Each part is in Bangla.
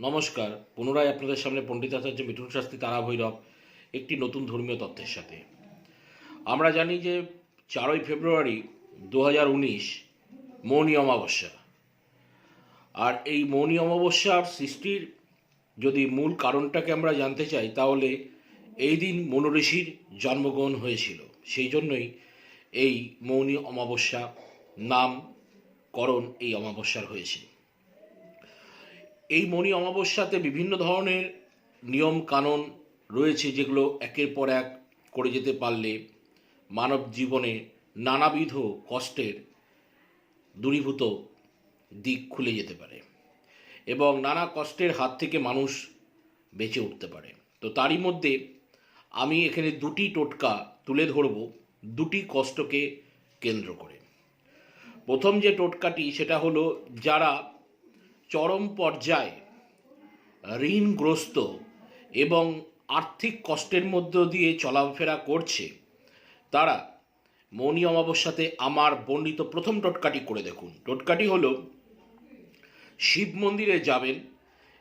নমস্কার, পুনরায় আপনাদের সামনে পণ্ডিতাচার্য মিঠুন শাস্ত্রী তারা ভৈরব, একটি নতুন ধর্মীয় তত্ত্বের সাথে। আমরা জানি যে চারই ফেব্রুয়ারি দু হাজার উনিশ মৌনী অমাবস্যা। আর এই মৌনী অমাবস্যার সৃষ্টির যদি মূল কারণটাকে আমরা জানতে চাই, তাহলে এই দিন মনোঋষির জন্মগ্রহণ হয়েছিল। সেই জন্যই এই মৌনী অমাবস্যা নামকরণ এই অমাবস্যার হয়েছে। এই মণি অমাবস্যাতে বিভিন্ন ধরনের নিয়ম কানুন রয়েছে যেগুলো একের পর এক করে যেতে পারলে মানব জীবনে নানাবিধ কষ্টের দূরীভূত দিক খুলে যেতে পারে এবং নানা কষ্টের হাত থেকে মানুষ বেঁচে উঠতে পারে। তো তারই মধ্যে আমি এখানে দুটি টোটকা তুলে ধরব, দুটি কষ্টকে কেন্দ্র করে। প্রথম যে টোটকাটি সেটা হলো যারা চরম পর্যায়ে ঋণগ্রস্ত এবং আর্থিক কষ্টের মধ্য দিয়ে চলাফেরা করছে, তারা মৌনী অমাবস্যাতে আমার বর্ণিত প্রথম টোটকাটি করে দেখুন। টোটকাটি হল, শিব মন্দিরে যাবেন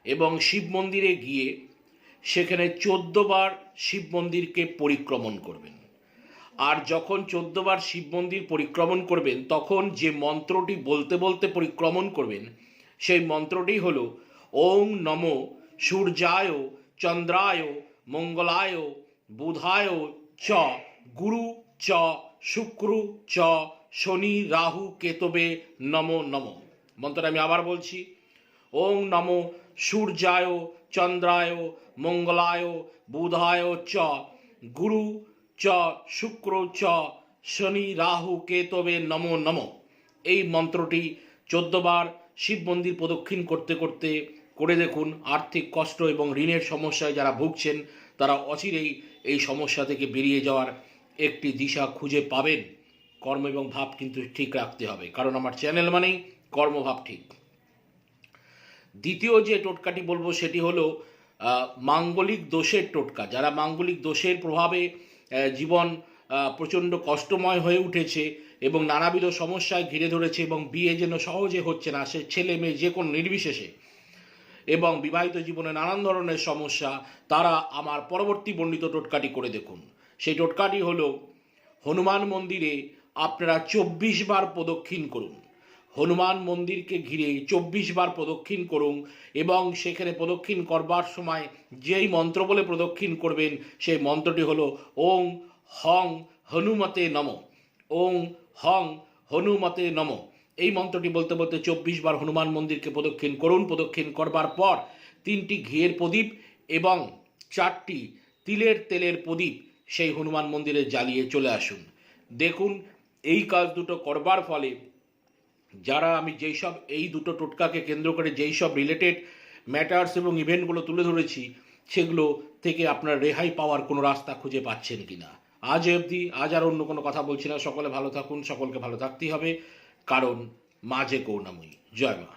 এবং শিব মন্দিরে গিয়ে সেখানে চোদ্দবার শিব মন্দিরকে পরিক্রমণ করবেন। আর যখন চোদ্দবার শিব মন্দির পরিক্রমণ করবেন, তখন যে মন্ত্রটি বলতে বলতে পরিক্রমণ করবেন সেই মন্ত্রটি হল ওং নম সূর্যায় চন্দ্রায় মঙ্গলায় বুধায় চ, গুরু চ, শুক্র চ, শনি রাহু কেতবে নম নম। মন্ত্রটা আমি আবার বলছি ওং নম সূর্যায় চন্দ্রায় মঙ্গলায় বুধায় চ, গুরু চ, শুক্র চ, শনি রাহু কেতবে নম নম। এই মন্ত্রটি চোদ্দবার শিব মন্দির প্রদক্ষিণ করতে করতে করে দেখুন, আর্থিক কষ্ট এবং ঋণের সমস্যায় যারা ভুগছেন, তারা অচিরেই এই সমস্যা থেকে বেরিয়ে যাওয়ার একটি দিশা খুঁজে পাবেন। কর্ম এবং ভাব কিন্তু ঠিক রাখতে হবে, কারণ আমার চ্যানেল মানেই কর্মভাব ঠিক। দ্বিতীয় যে টোটকাটি বলব সেটি হলো মাঙ্গলিক দোষের টোটকা। যারা মাঙ্গলিক দোষের প্রভাবে জীবন প্রচণ্ড কষ্টময় হয়ে উঠেছে এবং নানাবিধ সমস্যায় ঘিরে ধরেছে এবং বিয়ে যেন সহজে হচ্ছে না, সে ছেলে মেয়ে যে কোনো নির্বিশেষে। এবং বিবাহিত জীবনে নানান ধরনের সমস্যা তারা আমার পরবর্তী বর্ণিত টোটকাটি করে দেখুন। সেই টোটকাটি হল, হনুমান মন্দিরে আপনারা চব্বিশ বার প্রদক্ষিণ করুন। হনুমান মন্দিরকে ঘিরে চব্বিশ বার প্রদক্ষিণ করুন এবং সেখানে প্রদক্ষিণ করবার সময় যেই মন্ত্র বলে প্রদক্ষিণ করবেন, সেই মন্ত্রটি হল, ওং হং হনুমতে নম। ওং হং হনুমতে নম। এই মন্ত্রটি বলতে বলতে চব্বিশ বার হনুমান মন্দিরকে প্রদক্ষিণ করুন। প্রদক্ষিণ করবার পর তিনটি ঘিয়ের প্রদীপ এবং চারটি তিলের তেলের প্রদীপ সেই হনুমান মন্দিরে জ্বালিয়ে চলে আসুন। দেখুন, এই কাজ দুটো করবার ফলে যারা আমি যেই সব এই দুটো টোটকাকে কেন্দ্র করে যেই সব রিলেটেড ম্যাটার্স এবং ইভেন্টগুলো তুলে ধরেছি, সেগুলো থেকে আপনার রেহাই পাওয়ার কোনো রাস্তা খুঁজে পাচ্ছেন কি না আজ অবধি, আজ আর অন্য কোনো কথা বলছি না। সকলে ভালো থাকুন, সকলকে ভালো থাকতেই হবে। কারণ মাঝে করুণাময়ী। জয় মা।